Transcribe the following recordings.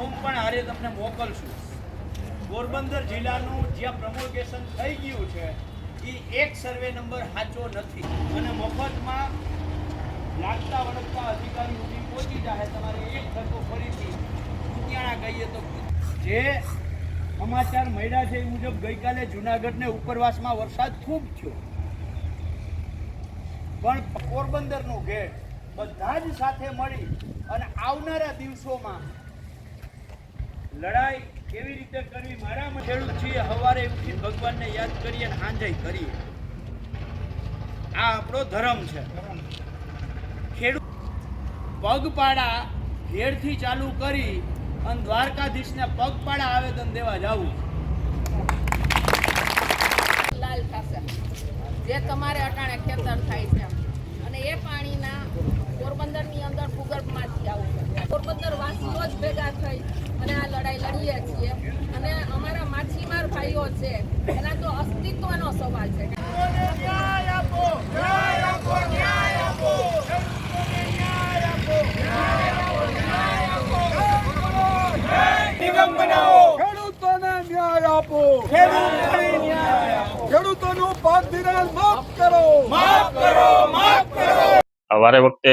Form પણ હારે તમને મોકલશું પોરબંદર જિલ્લાનું જ્યાં પ્રમોગેશન થઈ ગયું છે એ એક સર્વે નંબર સાચો નથી. અને મફતમાં લાગતા વળગતા અધિકારી સુધી પહોંચી જાય તમારે એક ધક્કો ફરીથી કુતિયાણા કહીએ તો જે સમાચાર મળ્યા છે એ મુજબ ગઈકાલે જુનાગઢને ઉપરવાસમાં વરસાદ ખૂબ થયો. પણ પોરબંદરનું ગેટ બધા જ સાથે મળી અને આવનારા દિવસોમાં લડાઈ કેવી રીતે કરવી મારા ખેડૂત છીએ સવારે ઉઠી ભગવાનને યાદ કરીએ અને સાંજે કરીએ. આ આપણો ધર્મ છે. ખેડૂત પગપાળા ઘેરથી ચાલુ કરી અને દ્વારકાધીશને પગપાળા આવેદન દેવા જવું લાલ થશે જે તમારે અટાણે ખેતર થાય છે. અને એ પાણીના પોરબંદરની અંદર ભૂગર્ભમાંથી આવશે પોરબંદર વાસીઓ જ ભેગા થઈ અને આ લડાઈ લડીએ છીએ. અને અમારા માછીમાર ભાઈઓ છે એના તો અસ્તિત્વનો સવાલ છે. ન્યાય આપો ન્યાય આપો ન્યાય આપો ખેડૂતોને ન્યાય આપો. નિગમ બનાવો ખેડૂતોને ન્યાય આપો. ખેડૂતોને ન્યાય આપો ખેડૂતોનું પાક ધિરાણ માફ કરો. માફ કરો માફ કરો વારે વખતે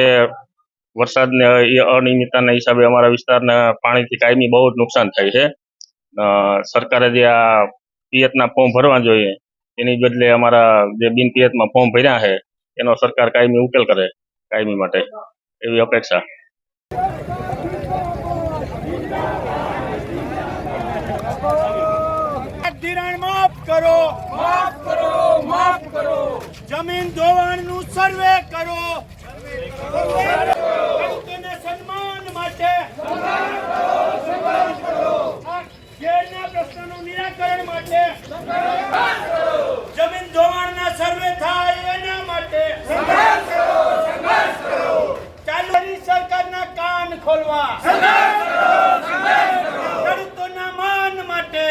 વરસાદને એ અનિયમિતતાના હિસાબે અમારા વિસ્તારના પાણીથી કાયમી બહુ જ નુકસાન થાય છે. સરકારે જે આ પિયતના ફોર્મ ભરવા જોઈએ એની બદલે અમારા જે બિન પિયતમાં ફોર્મ ભર્યા છે એનો સરકાર કાયમી ઉકેલ કરે કાયમી માટે. એવી અપેક્ષા. કરો. માફ કરો માફ કરો. જમીન ધોવાણનું સર્વે કરો. જમીન ધોવાણના સર્વે થાય એના માટે કાન ખોલવા ખેડૂતોના માન માટે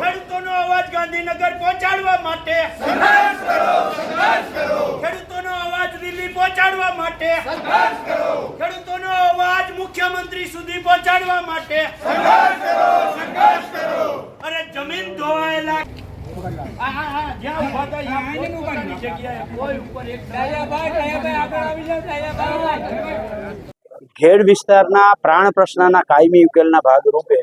ખેડૂતોનો અવાજ ગાંધીનગર પહોંચાડવા માટે ખેડૂતોનો અવાજ દિલ્હી પહોંચાડવા કરો. ખેડૂતોનો અવાજ મુખ્યમંત્રી સુધી પહોંચાડવા માટે. સંઘર્ષ કરો સંઘર્ષ કરો. અરે જમીન એક ખેડ વિસ્તારના પ્રાણ પ્રશ્નના કાયમી ઉકેલના ભાગરૂપે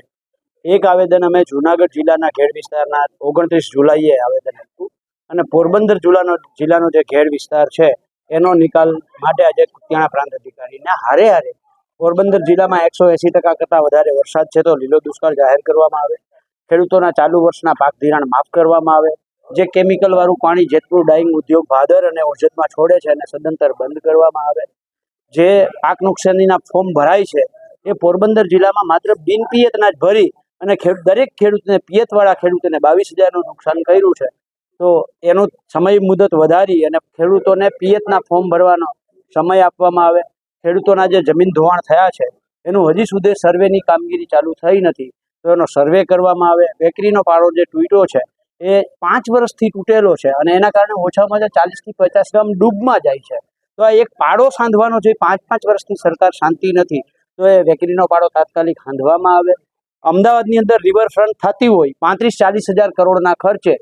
એક આવેદન અમે જુનાગઢ જિલ્લાના ખેડ વિસ્તારના ઓગણત્રીસ જુલાઈએ આવેદન આપ્યું. અને પોરબંદર જિલ્લાનો જિલ્લાનો જે ખેડ વિસ્તાર છે એનો નિકાલ માટે આજે કુતિયાણા પ્રાંત અધિકારીને હારે હારે પોરબંદર જિલ્લામાં એકસો એંસી ટકા કરતાં વધારે વરસાદ છે તો લીલો દુષ્કાળ જાહેર કરવામાં આવે. ખેડૂતોના ચાલુ વર્ષના પાક ધિરાણ માફ કરવામાં આવે. જે કેમિકલવાળું પાણી જેતપુર ડાઈંગ ઉદ્યોગ ભાદર અને ઓજતમાં છોડે છે એને સદંતર બંધ કરવામાં આવે. જે પાક નુકસાનીના ફોર્મ ભરાય છે, એ પોરબંદર જિલ્લામાં માત્ર બિનપિયતના જ ભરી અને દરેક ખેડૂતને, પિયતવાળા ખેડૂતને બાવીસ હજારનું નુકસાન કર્યું છે. તો એનું સમય મુદત વધારી અને ખેડૂતોને પિયતના ફોર્મ ભરવાનો સમય આપવામાં આવે. ખેડૂતોના જે જમીન ધોવાણ થયા છે, એનું હજી સુધી સર્વેની કામગીરી ચાલુ થઈ નથી. તો એનો સર્વે કરવામાં આવે. વેકરીનો પારો જે તૂટ્યો છે, એ પાંચ વર્ષથી તૂટેલો છે અને એના કારણે ઓછામાં ઓછા ચાલીસથી પચાસ ગામ ડૂબમાં જાય છે. તો આ એક પાડો સાંધવાનો છે પાંચ પાંચ વર્ષથી સરકાર શાંતિ નથી. તો એ વેકરીનો પાડો તાત્કાલિક સાંધવામાં આવે. અમદાવાદની અંદર રિવરફ્રન્ટ થતી હોય, પાંત્રીસ ચાલીસ હજાર કરોડના ખર્ચે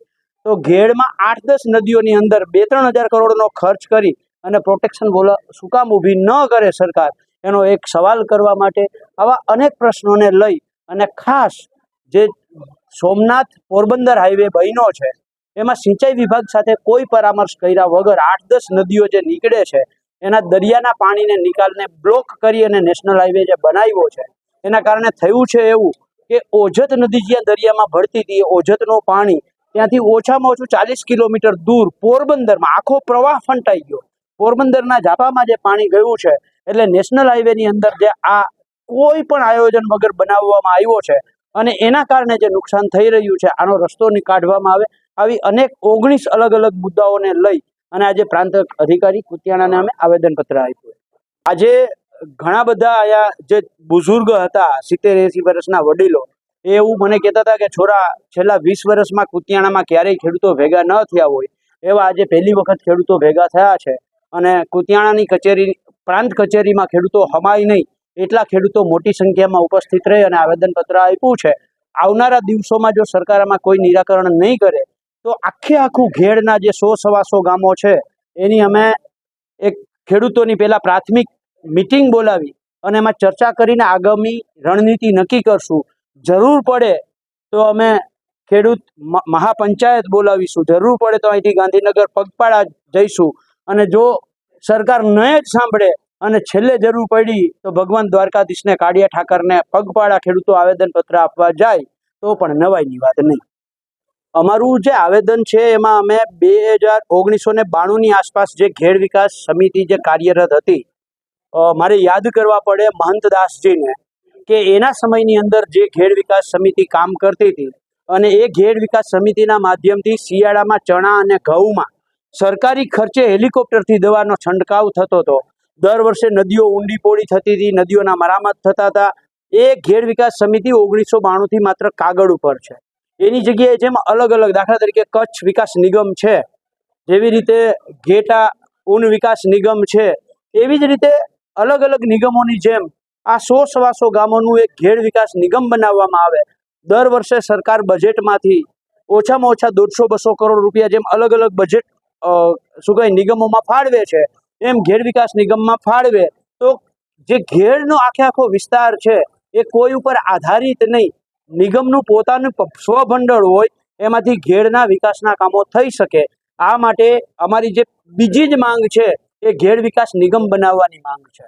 તો ઘેડમાં આઠ દસ નદીઓની અંદર બે ત્રણ હજાર કરોડનો ખર્ચ કરી અને પ્રોટેક્શન બોલા શું કામ ઊભી ન કરે સરકાર? એનો એક સવાલ કરવા માટે આવા અનેક પ્રશ્નોને લઈ અને ખાસ જે સોમનાથ પોરબંદર હાઈવે બન્યો છે, એમાં સિંચાઈ વિભાગ સાથે કોઈ પરામર્શ કર્યા વગર આઠ દસ નદીઓ જે નીકળે છે, એના દરિયાના પાણીને નિકાલને બ્લોક કરી અને નેશનલ હાઈવે જે બનાવ્યો છે, એના કારણે થયું છે એવું કે ઓજત નદી જ્યાં દરિયામાં ભળતી હતી ઓજતનું પાણી ત્યાંથી ઓછામાં ઓછું ચાલીસ કિલોમીટર દૂર પોરબંદરમાં આખો પ્રવાહ ફંટાઈ ગયો. પોરબંદરના ઝાપામાં જે પાણી ગયું છે, એટલે નેશનલ હાઈવેની અંદર જે આ કોઈ પણ આયોજન વગર બનાવવામાં આવ્યો છે અને એના કારણે જે નુકસાન થઈ રહ્યું છે, આનો રસ્તો કાઢવામાં આવે આવી અનેક ઓગણીસ અલગ અલગ મુદ્દાઓને લઈ અને આજે પ્રાંત અધિકારી કુતિયાણાને અમે આવેદનપત્ર આપ્યું. આજે ઘણા બધા અહીંયા જે બુઝુર્ગ હતા, સિત્તેર એંસી વર્ષના વડીલો એ એવું મને કહેતા હતા કે છોરા, છેલ્લા વીસ વર્ષમાં કુતિયાણામાં ક્યારેય ખેડૂતો ભેગા ન થયા હોય, એવા આજે પહેલી વખત ખેડૂતો ભેગા થયા છે. અને કુતિયાણાની કચેરી, પ્રાંત કચેરીમાં ખેડૂતો હમાય નહીં, એટલા ખેડૂતો મોટી સંખ્યામાં ઉપસ્થિત રહી અને આવેદનપત્ર આપ્યું છે. આવનારા દિવસોમાં જો સરકાર આમાં કોઈ નિરાકરણ નહીં કરે, તો આખે આખું ઘેડના જે સો સવાસો ગામો છે, એની અમે એક ખેડૂતોની પહેલાં પ્રાથમિક મિટિંગ બોલાવી અને એમાં ચર્ચા કરીને આગામી રણનીતિ નક્કી કરશું. જરૂર પડે તો અમે ખેડૂત મહાપંચાયત બોલાવીશું. જરૂર પડે તો અહીંથી ગાંધીનગર પગપાળા જઈશું. અને જો સરકાર ન જ સાંભળે અને છેલ્લે જરૂર પડી તો ભગવાન દ્વારકાધીશને, કાળિયા ઠાકરને પગપાળા ખેડૂતો આવેદનપત્ર આપવા જાય તો પણ નવાઈની વાત નહીં. અમારું જે આવેદન છે એમાં અમે બે હજાર ઓગણીસો ને બાણુંની આસપાસ જે ઘેડ વિકાસ સમિતિ જે કાર્યરત હતી મારે યાદ કરવા પડે મહંતદાસજીને. કે એના સમયની અંદર જે ઘેડ વિકાસ સમિતિ કામ કરતી હતી અને એ ઘેડ વિકાસ સમિતિના માધ્યમથી શિયાળામાં ચણા અને ઘઉંમાં સરકારી ખર્ચે હેલિકોપ્ટરથી દવાનો છંટકાવ થતો હતો. દર વર્ષે નદીઓ ઊંડી પોળી થતી હતી, નદીઓના મરામત થતા હતા. એ ઘેડ વિકાસ સમિતિ ઓગણીસો બાણુંથી માત્ર કાગળ ઉપર છે. એની જગ્યાએ જેમ અલગ અલગ દાખલા તરીકે કચ્છ વિકાસ નિગમ છે, જેવી રીતે ઘેટા ઊન વિકાસ નિગમ છે, એવી જ રીતે અલગ અલગ નિગમોની જેમ આ સો સવાસો ગામોનું એક ઘેડ વિકાસ નિગમ બનાવવામાં આવે. દર વર્ષે સરકાર બજેટમાંથી ઓછામાં ઓછા દોઢસો બસો કરોડ રૂપિયા જેમ અલગ અલગ બજેટ શું કહે નિગમોમાં ફાળવે છે, એમ ઘેડ વિકાસ નિગમમાં ફાળવે. તો જે ઘેડનો આખે આખો વિસ્તાર છે, એ કોઈ ઉપર આધારિત નહીં. નિગમનું પોતાનું સ્વભંડોળ હોય, એમાંથી ઘેડના વિકાસના કામો થઈ શકે. આ માટે અમારી જે બીજી જ માંગ છે, એ ઘેડ વિકાસ નિગમ બનાવવાની માંગ છે.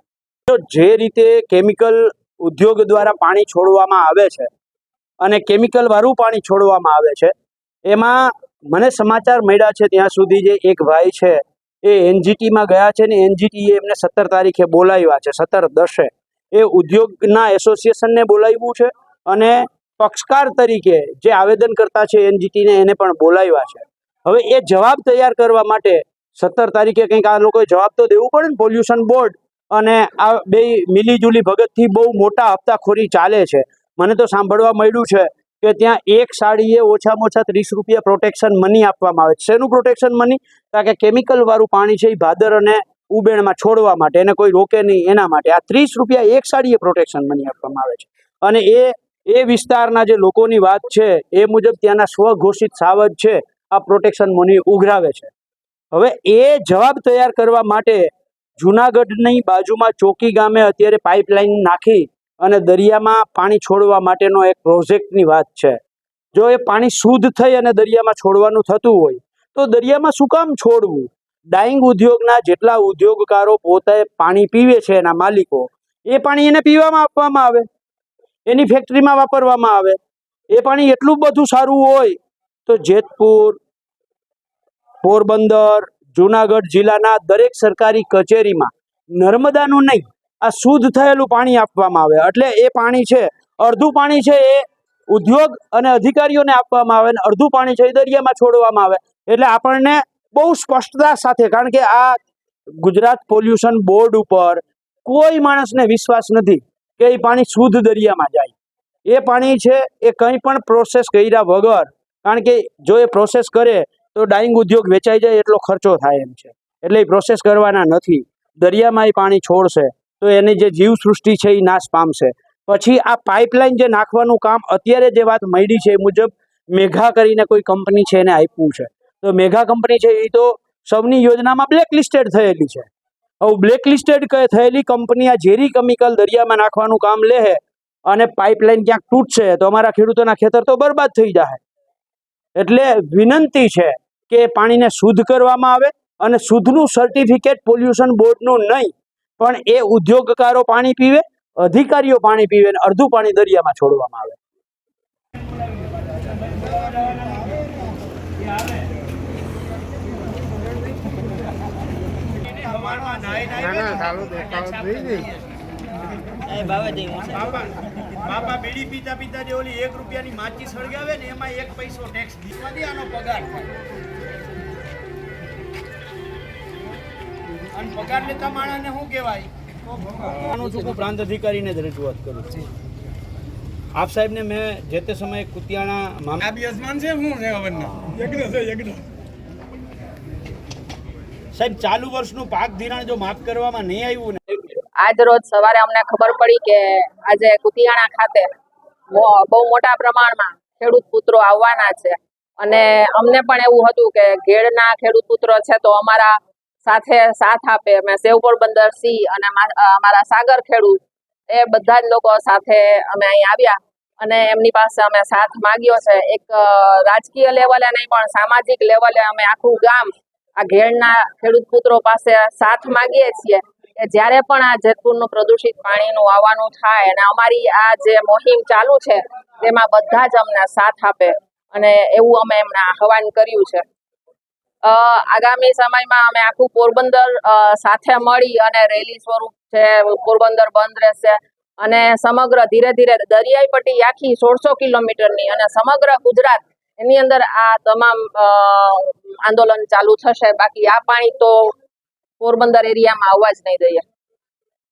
તો જે રીતે કેમિકલ ઉદ્યોગ દ્વારા પાણી છોડવામાં આવે છે અને કેમિકલ વાળું પાણી છોડવામાં આવે છે, એમાં મને સમાચાર મળ્યા છે ત્યાં સુધી જે એક ભાઈ છે, એ એનજીટીમાં ગયા છે ને એનજીટીએ એમને સત્તર તારીખે બોલાવ્યા છે, સત્તર દસે. એ ઉદ્યોગના એસોસિએશનને બોલાવ્યું છે અને પક્ષકાર તરીકે જે આવેદન કરતા છે એનજીટીને એને પણ બોલાવ્યા છે. હવે એ જવાબ તૈયાર કરવા માટે સત્તર તારીખે કંઈક આ લોકોએ જવાબ તો દેવું પડે ને પોલ્યુશન બોર્ડ અને આ બે મિલીજુલી ભગતથી બહુ મોટા હપ્તાખોરી ચાલે છે. મને તો સાંભળવા મળ્યું છે કે ત્યાં એક સાડીએ ઓછામાં ઓછા ત્રીસ રૂપિયા પ્રોટેક્શન મની આપવામાં આવે છે. શેનું પ્રોટેક્શન મની કારણ કે કેમિકલવાળું પાણી છે એ ભાદર અને ઉબેણમાં છોડવા માટે, એને કોઈ રોકે નહીં, એના માટે. આ ત્રીસ રૂપિયા એક સાડીએ પ્રોટેક્શન મની આપવામાં આવે છે. અને એ એ વિસ્તારના જે લોકોની વાત છે, એ મુજબ ત્યાંના સ્વઘોષિત સાવજ છે, આ પ્રોટેક્શન મની ઉઘરાવે છે. હવે એ જવાબ તૈયાર કરવા માટે જુનાગઢની બાજુમાં ચોકી ગામે અત્યારે પાઇપલાઇન નાખી અને દરિયામાં પાણી છોડવા માટેનો એક પ્રોજેક્ટની વાત છે. જો એ પાણી શુદ્ધ થઈ અને દરિયામાં છોડવાનું થતું હોય, તો દરિયામાં શું કામ છોડવું? ડાઈંગ ઉદ્યોગના જેટલા ઉદ્યોગકારો પોતે પાણી પીવે છે એના માલિકો, એ પાણી એને પીવામાં આપવામાં આવે, એની ફેક્ટરીમાં વાપરવામાં આવે, એ પાણી એટલું બધું સારું હોય તો જેતપુર, પોરબંદર જુનાગઢ જિલ્લાના દરેક સરકારી કચેરીમાં નર્મદાનું નહીં, આ શુદ્ધ થયેલું પાણી આપવામાં આવે. એટલે એ પાણી છે, અડધું પાણી છે એ ઉદ્યોગ અને અધિકારીઓને આપવામાં આવે અને અડધું પાણી છે એ દરિયામાં છોડવામાં આવે. એટલે આપણને બહુ સ્પષ્ટતા સાથે, કારણ કે આ ગુજરાત પોલ્યુશન બોર્ડ ઉપર કોઈ માણસને વિશ્વાસ નથી કે એ પાણી શુદ્ધ દરિયામાં જાય. એ પાણી છે એ કંઈ પણ પ્રોસેસ કર્યા વગર, કારણ કે જો એ પ્રોસેસ કરે તો ડાઈંગ ઉદ્યોગ વેચાઈ જાય એટલો ખર્ચો થાય એમ છે. એટલે એ પ્રોસેસ કરવાના નથી. દરિયામાં એ પાણી છોડશે, તો એની જે જીવસૃષ્ટિ છે એ નાશ પામશે. પછી આ પાઇપલાઇન જે નાખવાનું કામ અત્યારે જે વાત મળી છે એ મુજબ મેઘા કરીને કોઈ કંપની છે એને આપ્યું છે. તો મેઘા કંપની છે એ તો સૌની યોજનામાં બ્લેક લિસ્ટેડ થયેલી છે. હવે બ્લેક લિસ્ટેડ થયેલી કંપની આ ઝેરી કેમિકલ દરિયામાં નાખવાનું કામ લે અને પાઇપલાઇન ક્યાંક તૂટશે, તો અમારા ખેડૂતોના ખેતર તો બરબાદ થઈ જાય એટલે વિનંતી છે કે પાણીને શુદ્ધ કરવામાં આવે અને શુદ્ધનું સર્ટિફિકેટ પોલ્યુશન બોર્ડનું નહીં, પણ એ ઉદ્યોગકારો પાણી પીવે, અધિકારીઓ પાણી પીવે અને અડધું પાણી દરિયામાં છોડવામાં આવે. પીતા પીતા જે ઓલી એક રૂપિયાની માચી સળગાવે ને, એમાં એક પૈસો ટેક્સ દીવાથી આનો પગાર અને પગાર લેતા માણસને શું કહેવાય? પ્રાંત અધિકારીને જ રજૂઆત કરું છું. આપ સાહેબને મેં જે તે સમયે કુતિયાણા મામ- બી અસમાન છે શું છે યજ્ઞ છે યજ્ઞ. સાહેબ ચાલુ વર્ષનું પાક ધિરાણ જો માફ કરવામાં નહીં આવ્યું ને આજ રોજ સવારે અમને ખબર પડી કે આજે કુતિયાણા ખાતે બહુ મોટા પ્રમાણમાં ખેડૂત પુત્રો આવવાના છે. અને અમને પણ એવું હતું કે ઘેડના ખેડૂત પુત્રો છે તો અમારા સાથે સાથ આપે. અમે સેવ પોરબંદર સી અને અમારા સાગર ખેડૂત એ બધા જ લોકો સાથે અમે અહીં આવ્યા અને એમની પાસે અમે સાથ માગ્યો છે. એક રાજકીય લેવલે નહીં, પણ સામાજિક લેવલે અમે આખું ગામ આ ઘેડના ખેડૂત પુત્રો પાસે સાથ માગીએ છીએ કે જ્યારે પણ આ જેતપુરનું પ્રદૂષિત પાણીનું આવવાનું થાય અને અમારી આ જે મોહિમ ચાલુ છે, તેમાં બધા જ અમને સાથ આપે અને એવું અમે એમને આહવાન કર્યું છે. આગામી સમયમાં અમે આખું પોરબંદર સાથે મળી અને રેલી સ્વરૂપ છે, પોરબંદર બંધ રહેશે. અને સમગ્ર ધીરે ધીરે દરિયાઈ પટ્ટી આખી સોળસો કિલોમીટરની અને સમગ્ર ગુજરાત એની અંદર આ તમામ આંદોલન ચાલુ થશે. બાકી આ પાણી તો પોરબંદર એરિયામાં આવવા જ નહીં દઈએ.